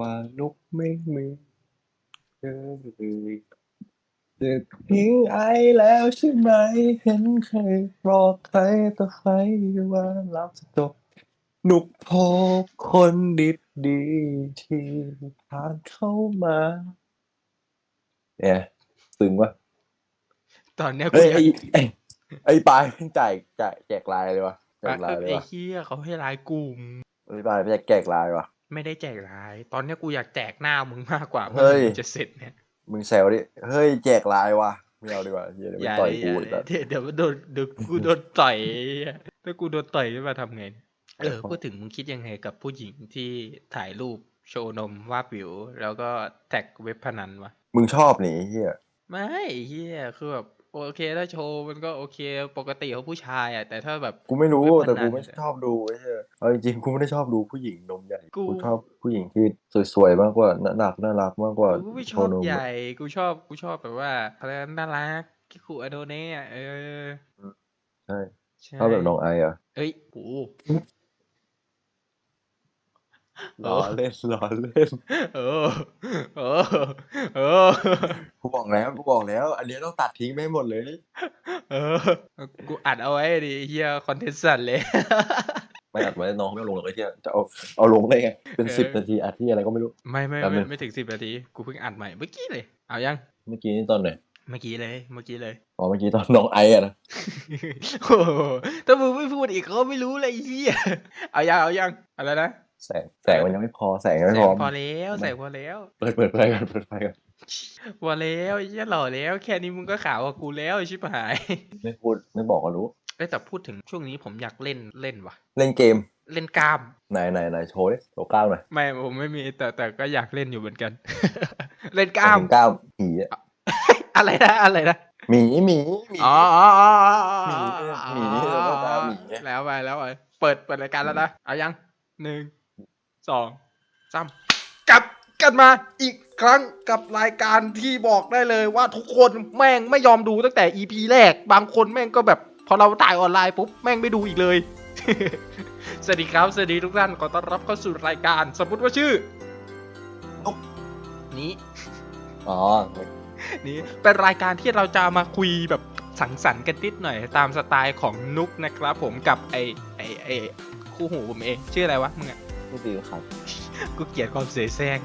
ว่านุกไม่เหมือนเธอเลยจะทิ้งไอแล้วใช่ไหม เห็นเคยบอกใครต่อใครว่าเราจะจบนุกพบคนดีดีๆที่ผ่านเข้ามาเนี่ยตึงวะตอนเนี้ยกูเฮ้ยอยาไอ้กไอ้ไอ้ปลายเพิ่งจ่ายจ่ายแจกลายเลยวะแจกลายเลไอ้ยวะเฮียเขาให้รายกลุ่มไอ้ปลายไม่แจกแจกลายวะ ไม่ได้แจกราย ตอนเนี้ยกูอยากแจกหน้ามึงมากกว่าเฮ้ยมื่อไหร่จะเสร็จเนี่ย มึงแซวดิ เฮ้ยแจกลายวะไม่เอาดีกว่าเฮียเดี๋ยวอมันย่าต่อยเลยอกูย่าอีกเลแล้ยวเดี๋ยวเดี๋ยวโดนเดี๋ยวกูโดนต่อยไอ้เหี้ยถ้ากูโดนต่อยจะมาทำไง เออพูดถึงมึงคิดยังไงกับผู้หญิงที่ถ่ายรูปโชว์นมวาบวิว แล้วก็แท็กเว็บพนันวะมึงชอบหนีเฮียไม่เฮียคือแบบ โอเคถ้าโชว์มันก็โอเคปกติของผู้ชายอะแต่ถ้าแบบกูไม่รู้เว็บพนันแต่กูไม่ชอบดูไอ้เฮียเอาจริงๆกูไม่ได้ชอบดูผู้หญิงนมใหญ่กูกูชอบผู้หญิงที่สวยๆมากกว่าน่ารักน่ารักมากกว่ากูไม่ชโชอบว์นมใหญ่กูชอบกูชอบแบบว่าอะไรนะน่ารักคิคุอโดเน่อะเออใช่ใช่ชอบแบบน้องไออะเอ้ยกู ล้อเล่นล้อเล่นเออเออเออกูบอกแล้วกูบอกแล้ว อันนี้ต้องตัดทิ้งไปให้หมดเลย เออ กูอัดเอาไว้ดิเฮียคอนเทนต์สัตว์เลยไม่อัดไว้น้องไม่เอาลงหรอกไอ้เฮียจะเอาเอาลงได้ไงเป็นเออสิบนาทีอัดที่อะไรก็ไม่รู้ ไม่ไม่แป๊บนึไม่งไม่ถึงสิบนาทีกูเพิ่งอัดใหม่เมื่อกี้เลย เอายังเมื่อกี้นี่ตอนไหนเมื่อกี้เลยเมื่อกี้เลยอ๋อเมื่อกี้ตอนน้องไออะนะโอ้โหถ้ามึงไม่พูดอีกเขาไม่รู้เลยไอ้เฮียเอายังเอายังอะไรนะ แสงแสงมันยังไม่พอแสงยังไม่แสพองพอแล้วแสงพอแล้ว เปิดเปิดไฟกันเปิดไฟกันพอแล้วไอ้เหี้ยหล่อแล้ว แค่นี้มึงก็ขาวกว่ากูแล้วไอ้ชิบหาย ไม่พูดไม่บอกก็รู้เอ้ยแต่พูดถึงช่วงนี้ผมอยากเล่นเล่นว่ะเล่นเกมเล่นกล้ามไหนไหนไหนโชว์ดิโชว์กล้ามหน่อยไม่ผมไม่มีแต่แต่ก็อยากเล่นอยู่เหมือนกัน เล่นกล้ามถึงกล้ามหมีอะอะไรนะอะไรนะหมีหมีหมีอ๋ออ๋ออ๋ออ๋ออ๋อหมีหมีแล้วก็ตามหมีไงแล้วไปแล้วไปเปิดเปิดรายการแล้วนะเอายังหนึ่ง สองสามกลับกันมาอีกครั้งกับรายการที่บอกได้เลยว่าทุกคนแม่งไม่ยอมดูตั้งแต่ EP แรก บางคนแม่งก็แบบพอเราถ่ายออนไลน์ปุ๊บแม่งไม่ดูอีกเลย สวัสดีครับ สวัสดีทุกท่านขอต้อนรับเข้าสู่รายการ สมมติว่าชื่อนุ๊กนี้อ๋อ นี้เป็นรายการที่เราจะมาคุยแบบสังสรรค์กันนิดหน่อย ตามสไตล์ของนุกนะครับ ผมกับไอไอไอคู่หูผมเอง ชื่ออะไรวะมึงอะ พี่บิวครับ กูเกลียดความเสแสร้ง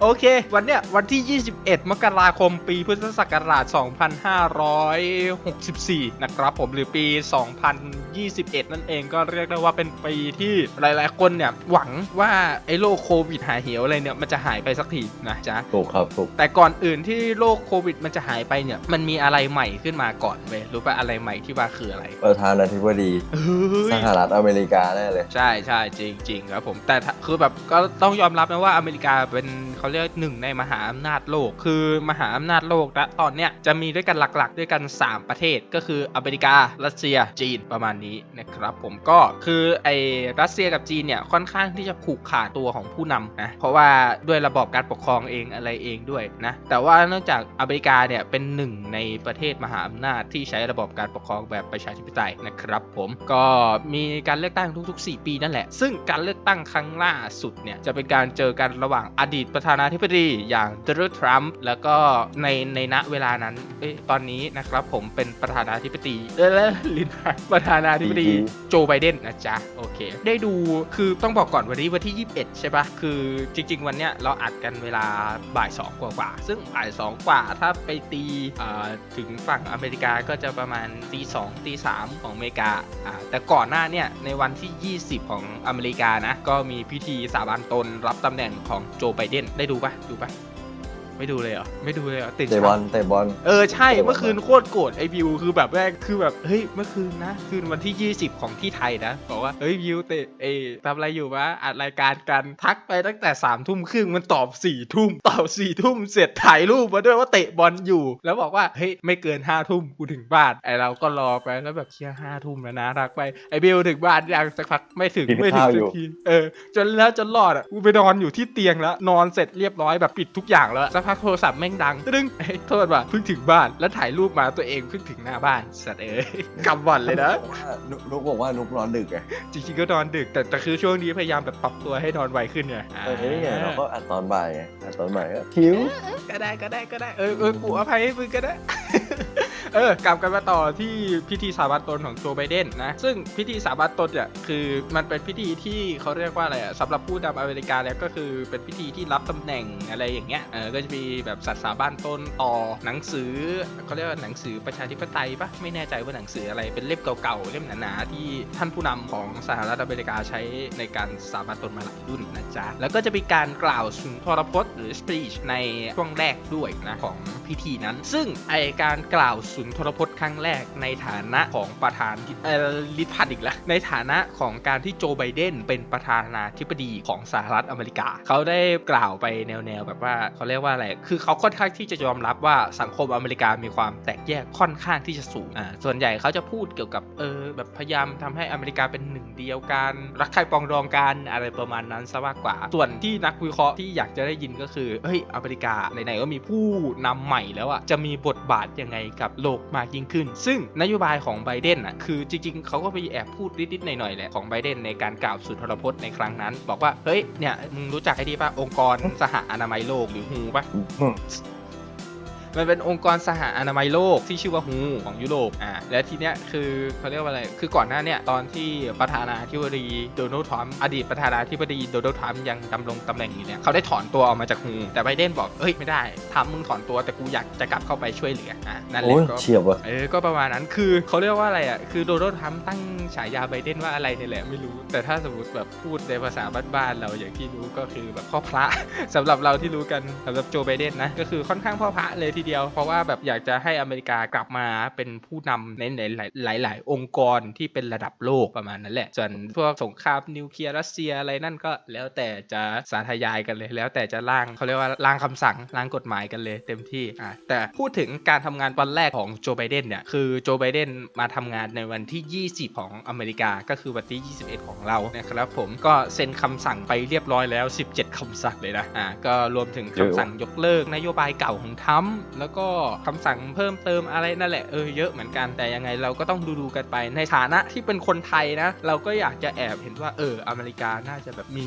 โอเค วันเนี้ยวันที่ 21 มกราคม ปีพุทธศักราช 2564 นะครับผมหรือปี 2021 นั่นเองก็เรียกได้ว่าเป็นปีที่หลาย ๆ คนเนี่ยหวังว่าไอ้โรคโควิดหายเหี่ยวอะไรเนี่ยมันจะหายไปสักทีนะจ๊ะถูกครับถูกแต่ก่อนอื่นที่โรคโควิดมันจะหายไปเนี่ยมันมีอะไรใหม่ขึ้นมาก่อนเว้ยรู้ป่ะอะไรใหม่ที่ว่าคืออะไรประธานาธิบดีเฮ้ยสหรัฐอเมริกาแน่เลย ใช่ใช่จริงจริงครับผมแต่ถ้าคือแบบก็ต้องยอมรับนะว่าอเมริกาเป็นเขาเรียกหนึ่งในมหาอำนาจโลก คือมหาอำนาจโลกนะตอนเนี้ยจะมีด้วยกันหลัก ๆ ด้วยกัน 3 ประเทศก็คืออเมริการัสเซียจีนประมาณนี้นะครับ ผมก็คือไอ้รัสเซียกับจีนเนี่ยค่อนข้างที่จะผูกขาดตัวของผู้นำนะเพราะว่าด้วยระบอบการปกครองเองอะไรเองด้วยนะแต่ว่าเนื่องจากอเมริกาเนี่ยเป็นหนึ่งในประเทศมหาอำนาจที่ใช้ระบอบการปกครองแบบประชาธิปไตยนะครับ ผมก็มีการเลือกตั้งทุกๆ 4 ปีนั่นแหละ ซึ่งการเลือกตั้งครั้งล่าสุดเนี่ยจะเป็นการเจอกันระหว่างอดีตประธานาธิบดีอย่างโดนัลด์ทรัมป์แล้วก็ในในณเวลานั้นอตอนนี้นะครับผมเป็นประธานาธิบดีเออลินพันประธานาธิบดีดีโจไบเดนนะจ๊ะ โอเค ได้ดูคือต้องบอกก่อนวันนี้วันที่ 21 ใช่ปะคือจริง ๆ วันเนี้ยเราอัดกันเวลาบ่าย 2 กว่าๆซึ่งบ่าย 2 กว่าถ้าไปตีอ่าถึงฝั่งอเมริกาก็จะประมาณตี2ตี3ของอเมริกาอ่าแต่ก่อนหน้าเนี่ยในวันที่ 20 ของอเมริกานะ ก็มีพิธีสาบานตนรับตำแหน่งของโจไบเดนได้ดูปะดูปะ ไม่ดูเลยเหรอไม่ดูเลยเหรอตื่นเตะเช้าบอลเตะบอล เออใช่เออเมื่อคืนโคตรโกรธไอ้บิวคือแบบแรกคือแบบเฮ้ยเมื่อคืนนะ คืนวันที่ 20 ของที่ไทยนะบอกว่าเฮ้ยบิวเตะเอยทำอะไรอยู่วะอัดรายการกันทักไปตั้งแต่3ามทุ่มครึ่งมันตอบ4ี่ทุ่มตอบ4ี่ทุ่มเสร็จถ่ายรูปมาด้วยว่าเตะบอลอยู่ แล้วบอกว่าเฮ้ยไม่เกิน5้าทุ่มกูถึงบ้านไอเราก็รอไปแล้วแบบเชียห้าทุ่มแล้วนะทักไปไอบิวถึงบ้านยังสักพักไม่ถึงกินไม่ถึงข้าวอสัยู่ กทีเออจนแล้วจนรอดอะกูไปนอนอยู่ที่เตียงแล้วนอนเสร็จเรียบร้อยแบบปิดทุกอย่างแล้วสักพักโทรศัพท์แม่งดังตึ้งเอ้ยโทษว่ะเพิ่งถึงบ้านแล้วถ่ายรูปมาตัวเองเพิ่งถึงหน้าบ้านสัตว์เอ้ยกำวันเลยนะบอกว่านุกนุกบอกว่านุกนอนดึกไงจริงๆก็นอนดึกแต่แต่คือช่วงนี้พยายามแบบปรับตัวให้นอนไวขึ้นไงเออนี่ไงเราก็อัดตอนบ่ายไงอัดตอนบ่ายก็คิ้วก็ได้ก็ได้ก็ได้เออเออกูอภัยให้มึงก็ได้ เออกลับกันมาต่อที่พิธีสาบานตนของโจไบเดนนะ ซึ่งพิธีสาบานตนเนี่ยคือมันเป็นพิธีที่เขาเรียกว่าอะไรอะสำหรับผู้นำอเมริกาแล้วก็คือเป็นพิธีที่รับตำแหน่งอะไรอย่างเงี้ยเออก็จะมีแบบสัตว์สาบานตนต่อหนังสือเขาเรียกว่าหนังสือประชาธิปไตยปะไม่แน่ใจว่าหนังสืออะไรเป็นเล่มเก่าๆเล่มหนาๆที่ท่านผู้นำของสหรัฐอเมริกาใช้ในการสาบานตนมาหลายรุ่นนะจ๊ะแล้วก็จะมีการกล่าวสุนทรพจน์หรือ speech ในช่วงแรกด้วยนะของพิธีนั้น ซึ่งไอการกล่าวสุนทรพจน์ครั้งแรกในฐานะของประธานเออลิทพันอีกแล้วในฐานะของการที่โจไบเดนเป็นประธานาธิบดีของสหรัฐอเมริกา เขาได้กล่าวไปแนวๆแบบว่าเขาเรียกว่าอะไร คือเขาค่อนข้างที่จะยอมรับว่าสังคมอเมริกามีความแตกแยกค่อนข้างที่จะสูงอ่าส่วนใหญ่เขาจะพูดเกี่ยวกับเออแบบพยายามทำให้อเมริกาเป็นหนึ่งเดียวกัน รักใครปรองดองกันอะไรประมาณนั้นซะมากกว่า ส่วนที่นักวิเคราะห์ที่อยากจะได้ยินก็คือเฮ้ยอเมริกาไหนๆก็มีผู้นำใหม่แล้วอะจะมีบทบาทยังไงกับโลกมากยิ่งขึ้น ซึ่งนโยบายของไบเดนอะคือจริงๆ เขาก็ไปแอบพูดนิดๆหน่อยๆแหละของไบเดนในการกล่าวสุนทรพจน์ในครั้งนั้น บอกว่า เฮ้ยเนี่ยมึงรู้จักไอ้นี่ป่ะองค์กรสหอนามัยโลกหรือฮูป่ะ มันเป็นองค์กรสหอนามัยโลกที่ชื่อว่าฮูของยุโรปอ่าและทีเนี้ยคือเขาเรียกว่าอะไร คือก่อนหน้าเนี่ยตอนที่ประธานาธิบดีโดนัลด์ทรัมป์อดีตประธานาธิบดีโดนัลด์ทรัมป์ยังดำรงตำแหน่งอยู่เนี่ยเขาได้ถอนตัวออกมาจากฮูแต่ไบเดนบอกเอ้ยไม่ได้ทำมึงถอนตัวแต่กูอยากจะกลับเข้าไปช่วยเหลืออ่านั่นแหโอ้ละยก็เฉียบว่ะเออก็ประมาณนั้นคือเขาเรียกว่าอะไรอะคือโดนัลด์ทรัมป์ตั้งฉายาไบเดนว่าอะไรเนี่ยแหละไม่รู้ แต่ถ้าสมมติแบบพูดในภาษาบ้านๆเราอย่างที่รู้ก็คือแบบพ่อพระสำหรับเราที่รู้กันสำหรับโจไบเดนนะก็คือค่อนข้างพ่อพระเลยทีเดียว เพราะว่าแบบอยากจะให้อเมริกากลับมาเป็นผู้นำในหลายๆหลายองค์กรที่เป็นระดับโลกประมาณนั้นแหละ ส่วนพวกสงครามนิวเคลียร์รัสเซียอะไรนั่นก็แล้วแต่จะสาธยายกันเลย แล้วแต่จะร่างเขาเรียกว่าร่างคำสั่งร่างกฎหมายกันเลยเต็มที่อะแต่พูดถึงการทำงานวันแรกของโจไบเดนเนี่ยคือโจไบเดนมาทำงานในวันที่ 20 ของอเมริกาก็คือวันที่ 21 ของเรานะครับผมก็เซ็นคำสั่งไปเรียบร้อยแล้ว 17คำสั่งเลยนะอ่าก็รวมถึงคำสั่งยกเลิกนโยบายเก่าของทรัมแล้วก็คำสั่งเพิ่มเติมอะไรนั่นแหละเออเยอะเหมือนกันแต่ยังไงเราก็ต้องดูดูกันไปในฐานะที่เป็นคนไทยนะ เราก็อยากจะแอบเห็นว่าเอออเมริกาน่าจะแบบมี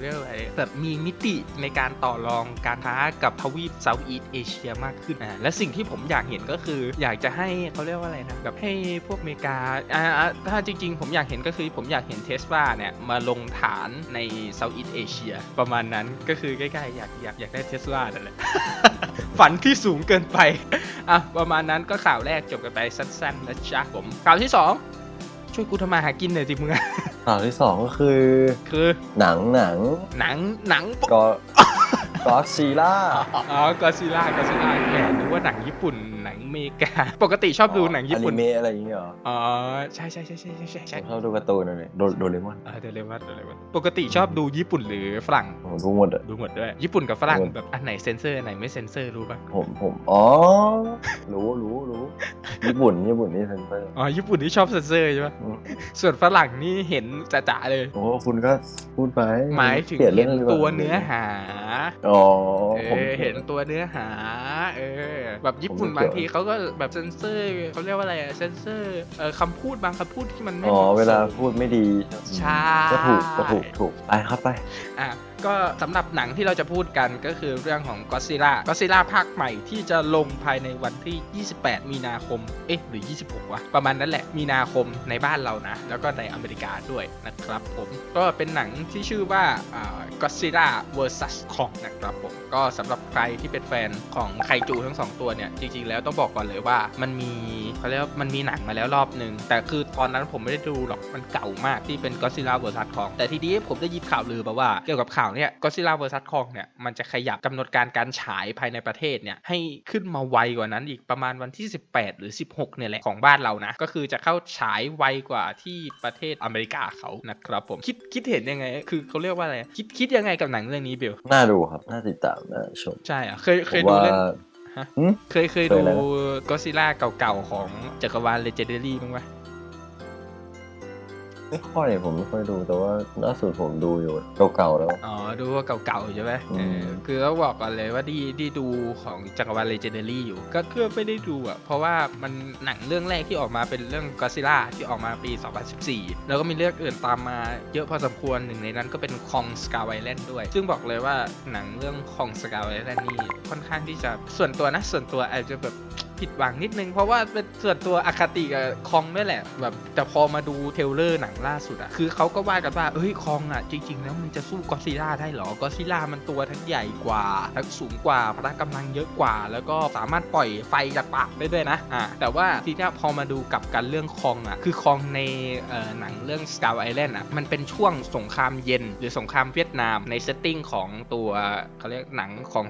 เรียกอะไรแบบมีมิติในการต่อรองการค้ากับทวีปเซาท์อีสเอเชียมากขึ้นอ่าและสิ่งที่ผมอยากเห็นก็คือ อยากจะให้เขาเรียกว่าอะไรนะแบบให้พวกอเมริกาอ่าถ้าจริง ๆ ผมอยากเห็นก็คือผมอยากเห็นเทสลาเนี่ยมาลงฐานในเซาท์อีสเอเชียประมาณนั้นก็คือใกล้ๆอยากอยากอยากได้เทสลานั่นแหละฝันที่สูงเกินไป อะ ประมาณนั้นก็ข่าวแรกจบกันไปสั้นๆนะจ๊ะผม ข่าวที่2ช่วยกูทำมาหากินหน่อยสิมึงอะข่าวที่สองก็คือ คือหนังหนังหนังหนังก็ก็ซีล่าอ๋อกอซิล่ากอซิล่าแหมนึกว่าหนังญี่ปุ่น หนังอเมริกา ปกติชอบดูหนังญี่ปุ่นอนิเมะอะไรอย่างเงี้ยเหรอ อ๋อใช่ใช่ใช่ใช่ใช่ใช่ใช่ผมชอบดูการ์ตูนอะไรโดโดเรมอนเออเดลวัตเดลวัตปกติชอบดูญี่ปุ่นหรือฝรั่งผมดูหมดอะดูหมดด้วย ญี่ปุ่นกับฝรั่งหมดแบบอันไหนเซนเซอร์อันไหนไม่เซนเซอร์รู้ป่ะผมผมอ๋อรู้รู้รู้ญี่ปุ่นญี่ปุ่นนี่เซนเตอร์อ๋อญี่ปุ่นที่ชอบเซนเซอร์ใช่ป่ะอืมส่วนฝรั่งนี่เห็นจ๋าๆเลยโอ้คุณก็พูดไปหมายถึงปลี่นเห็นรื่องดีกาตัวเนื้อหาอ๋อเอผมอเห็นตัวเนื้อหา เออ แบบญี่ปุ่นผมบางเกี่ยวทีเขาก็แบบเซนเซอร์เขาเรียกว่าอะไรอะเซนเซอร์เออคำพูดบางคำพูดที่มันไม่อ๋อ หมะสมเวลาพูดไม่ดีใช่ก็ถูกก็ถูกถูกไปครับไป อะ ก็สำหรับหนังที่เราจะพูดกันก็คือเรื่องของ Godzilla Godzilla ภาคใหม่ที่จะลงภายในวันที่ 28 มีนาคม เอ๊ะ หรือ 26 วะ ประมาณนั้นแหละ มีนาคมในบ้านเรานะ แล้วก็ในอเมริกาด้วยนะครับผม ก็เป็นหนังที่ชื่อว่าอ่า Godzilla vs Kong นะครับผม ก็สำหรับใครที่เป็นแฟนของไคจูทั้งสองตัวเนี่ย จริง ๆ แล้วต้องบอกก่อนเลยว่ามันมีเขาเรียกว่ามันมีหนังมาแล้วรอบหนึ่งแต่คือตอนนั้นผมไม่ได้ดูหรอก มันเก่ามากที่เป็น Godzilla vs Kong แต่ทีนี้ผมได้ยินข่าวลือมาว่าเกี่ยวกับข่าวเนี่ย Godzilla vs Kong เนี่ยมันจะขยับกำหนดการการฉายภายในประเทศเนี่ยให้ขึ้นมาไวกว่านั้นอีกประมาณวันที่ 18 หรือ 16เนี่ยแหละของบ้านเรานะ ก็คือจะเข้าฉายไวกว่าที่ประเทศอเมริกาเขานะครับผมคิดคิดเห็นยังไง คือเขาเรียกว่าอะไรคิดคิดยังไงกับหนังเรื่องนี้เบลน่าดูครับน่าติดตามน่าชมใช่อะเคยเคผยมดูว่าเรื่องฮะหืมเคยเคยเคยดูอะไรนะก็ซิล่าเก่าๆของจักรวาลเลเจนเดอรี่บ้างไหม ไม่ค่อยผมไม่ค่อยดูแต่ว่าล่าสุดผมดูอยู่เก่าๆแล้ว อ๋อ ดูพวกเก่าๆใช่ไหมอืมเออคือต้องบอกก่อนเลยว่าดีดีดูของจักรวาลเลเจนเดอรี่อยู่ ก็คือไม่ได้ดูอะ เพราะว่ามันหนังเรื่องแรกที่ออกมาเป็นเรื่องก็ซิล่าที่ออกมาปี 2014 แล้วก็มีเรื่องอื่นตามมาเยอะพอสมควรหนึ่งในนั้นก็เป็นคองสกาไวแลนด์ด้วย ซึ่งบอกเลยว่าหนังเรื่องคองสกาไวแลนด์นี่ค่อนข้างที่จะส่วนตัวนะส่วนตัวอาจจะแบบ ผิดหวังนิดนึง เพราะว่าเป็นส่วนตัวอคติกับคองด้วยแหละ แบบแต่พอมาดูเทเลอร์หนังล่าสุดอะคือเขาก็ว่ากันว่าเอ้ยคองอะจริง ๆ แล้วมันจะสู้กอซิล่าได้หรอกอซิล่ามันตัวทั้งใหญ่กว่า ทั้งสูงกว่าพละกำลังเยอะกว่า แล้วก็สามารถปล่อยไฟจากปากได้ด้วยนะอ่าแต่ว่าทีนี้พอมาดูกับกันเรื่องคองอะคือคองในเอ่อหนังเรื่อง s c a r Island อะมันเป็นช่วงสงครามเย็น หรือสงครามเวียดนามในเซตติ้งของตัวเขาเรียกหนังของ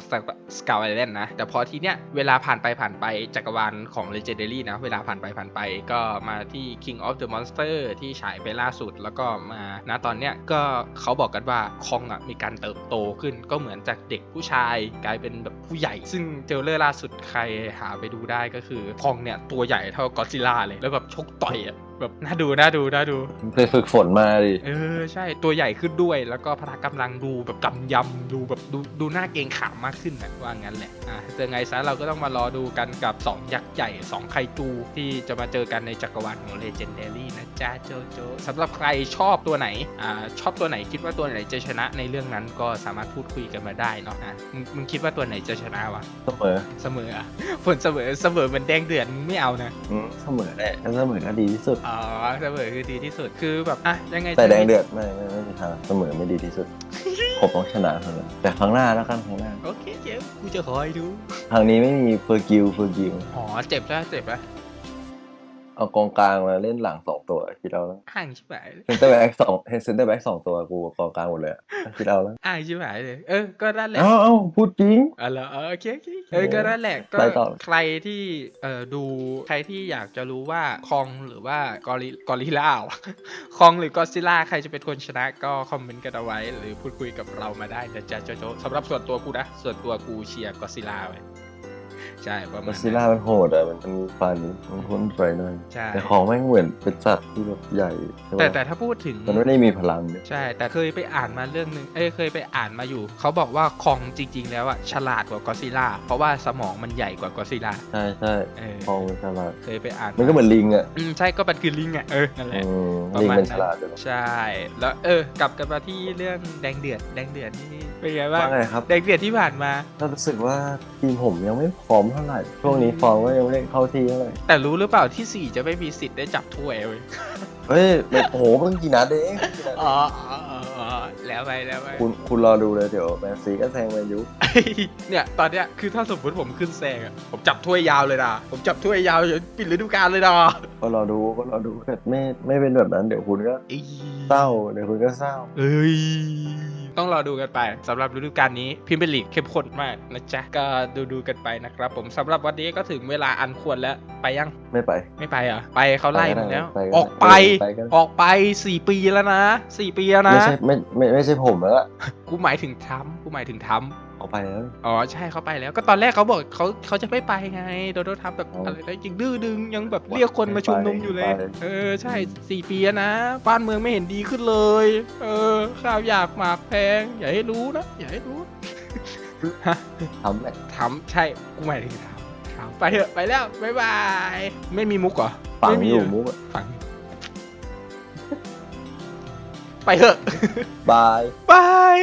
s c a r Island นะแต่พอทีเนี้ยเวลาผ่านไปผ่านไปจักรวาลของ Legendary นะ เวลาผ่านไปผ่านไปก็มาที่ King of the Monster ที่ฉายไปล่าสุด แล้วก็มาณตอนเนี้ยก็เขาบอกกันว่าคองอะมีการเติบโตขึ้นก็เหมือนจากเด็กผู้ชายกลายเป็นแบบผู้ใหญ่ ซึ่งเจลเลอร์ล่าสุดใครหาไปดูได้ก็คือคองเนี่ยตัวใหญ่เท่ากอซิล่าเลย แล้วแบบชกต่อยอะแบบน่าดูน่าดูน่าดูไปฝึกฝนมาดิเออใช่ตัวใหญ่ขึ้นด้วยแล้วก็พละกำลังดูแบบกำยำดูแบบดูดูหน้าเกรงขามมากขึ้นนะว่างั้นแหละอะแต่ไงซะเราก็ต้องมารอดูกันกับ 2 ยักษ์ใหญ่ 2 ไคจูที่จะมาเจอกันในจักรวาลของ Legendary นะจ๊ะโจโจสำหรับใครชอบตัวไหนอ่าชอบตัวไหนคิดว่าตัวไหนจะชนะในเรื่องนั้นก็สามารถพูดคุยกันมาได้เนาะอะมึงมึงคิดว่าตัวไหนจะชนะวะเสมอเสมออะผลเสมอเสมอเหมือนแดงเดือดมึงไม่เอานะอืมเสมอแหละถ้าเสมอก็ดีที่สุดอ๋อเสมอคือดีที่สุดคือแบบอะยังไงแต่แดงจะมีเดือดไม่ไม่ไม่มีทางเสมอไม่ดีที่สุด ผมต้องชนะเท่านั้นแต่ครั้งหน้าแล้วกันครั้งหน้าโอเคเจ๊กูจะคอยดูครั้งนี้ไม่มีเฟอร์กิลเฟอร์กิลอ๋อเจ็บแล้วเจ็บแล้ว เอากองกลางมาเล่นหลังสองตัวคิดเอาแล้วอ่างชิบหายเลยเซนเตอร์แบ็กสองเซนเตอร์แบ็กสองตัวกูกองกลางหมดเลยอะคิดเอาแล้วอ่างชิบหายเลยเออก็นั่นแหละเอ้าเอ้าพูดจริงอ๋อเหรอเออโอเคโอเคเออก็นั่นแหละก็ไปต่อใครที่เอ่อดูใครที่อยากจะรู้ว่าคองหรือว่ากอริกอริล่าวะคองหรือกอซิล่าใครจะเป็นคนชนะก็คอมเมนต์กันเอาไว้ หรือพูดคุยกับเรามาได้นะจ๊ะโจโจสำหรับส่วนตัวกูนะส่วนตัวกูเชียร์กอซิล่าไว้ ใช่ประกมาอณซินั้นล่ามันโหดอะมันมีฟันมันพ่นไฟหน่อยใช่ แต่ของแม่งเหมือนเป็นสัตว์ที่แบบใหญ่ใช่ปะแต่แต่ถ้าพูดถึง มันไม่ได้มีพลังเนี่ยใช่ แต่เคยไปอ่านมาเรื่องหนึ่งเอ้ยเคยไปอ่านมาอยู่ เขาบอกว่าคองจริง ๆ แล้วอะฉลาดกว่ากอซิล่า เพราะว่าสมองมันใหญ่กว่ากอซิล่า ใช่ใช่เออของมันฉลาดเคยไปอ่านมันก็เหมือนลิงอะอืมใช่ก็มันคือลิงอะเออ นั่นแหละ อืมประลิงมาณมันนั้นฉลาดอยู่แล้วใช่ แล้วเออ กลับกันมาที่เรื่องแดงเดือด แดงเดือดนี่เป็นไงบ้าว่างไงครับแดงเดือดที่ผ่านมา ก็รู้สึกว่าทีมผมยังไม่พร้อมเท่าไหร่ ช่วงนี้ฟอร์มก็ยังไม่ได้เข้าที่เท่าไหร่ แต่รู้หรือเปล่าที่สี่จะไม่มีสิทธิ์ได้จับถ้วยเว้ยเฮ้ยไม่โอ้โหเพิ่งกี่นัดเองกี่นัดเองอ๋ออ๋ออ๋ออ๋อแล้วไปแล้วไป คุณคุณรอดูเลยเดี๋ยวแมนซีก็แซงแมนยูเนี่ยตอนเนี้ยคือถ้าสมมติผมขึ้นแซงอะผมจับถ้วยยาวเลยนะผมจับถ้วยยาวจนปิดฤดูกาลเลยนะก็รอดูก็รอดูเกิดไม่ไม่เป็นแบบนั้นเดี๋ยวคุณก็อีเศร้าเดี๋ยวคุณก็เศร้า เอ้ย ต้องรอดูกันไปสำหรับฤดูกาลนี้พิมพ์ลีกเข้มข้นมากนะจ๊ะก็ดูดูๆกันไปนะครับ ผมสำหรับวันนี้ก็ถึงเวลาอันควรแล้วไปยังไม่ไป ไม่ไปเหรอไปเขาไล่มึงแล้วไปก็ได้ออกไปไปก็ได้ออกไปสี่ปีแล้วนะสี่ปีแล้วนะไม่ใช่ไม่ไม่ไม่ใช่ผมแล้วอะกูหมายถึงทรัมป์กูหมายถึงทรัม ป์ออกไปแล้ว อ๋อใช่เขาไปแล้ว ก็ตอนแรกเขาบอกเขาเขาจะไม่ไปไงโดนัลด์ทรัมป์แบบอ๋อออะไรนะยังดื้อดึงยังแบบเรียกคนมาชุมนุมอยู่เลยไปเออใช่สี่ปีแล้วนะบ้านเมืองไม่เห็นดีขึ้นเลย เออข้าวอยากหมากแพง อย่าให้รู้นะอย่าให้รู้ฮะทำแหละทำใช่กูหมายถึงทำทำไปเถอะไปแล้วบ๊ายบายไม่มีมุกเหรอฝังไม่มีอยู่เหรมุกอะฝังไปเถอะบายบาย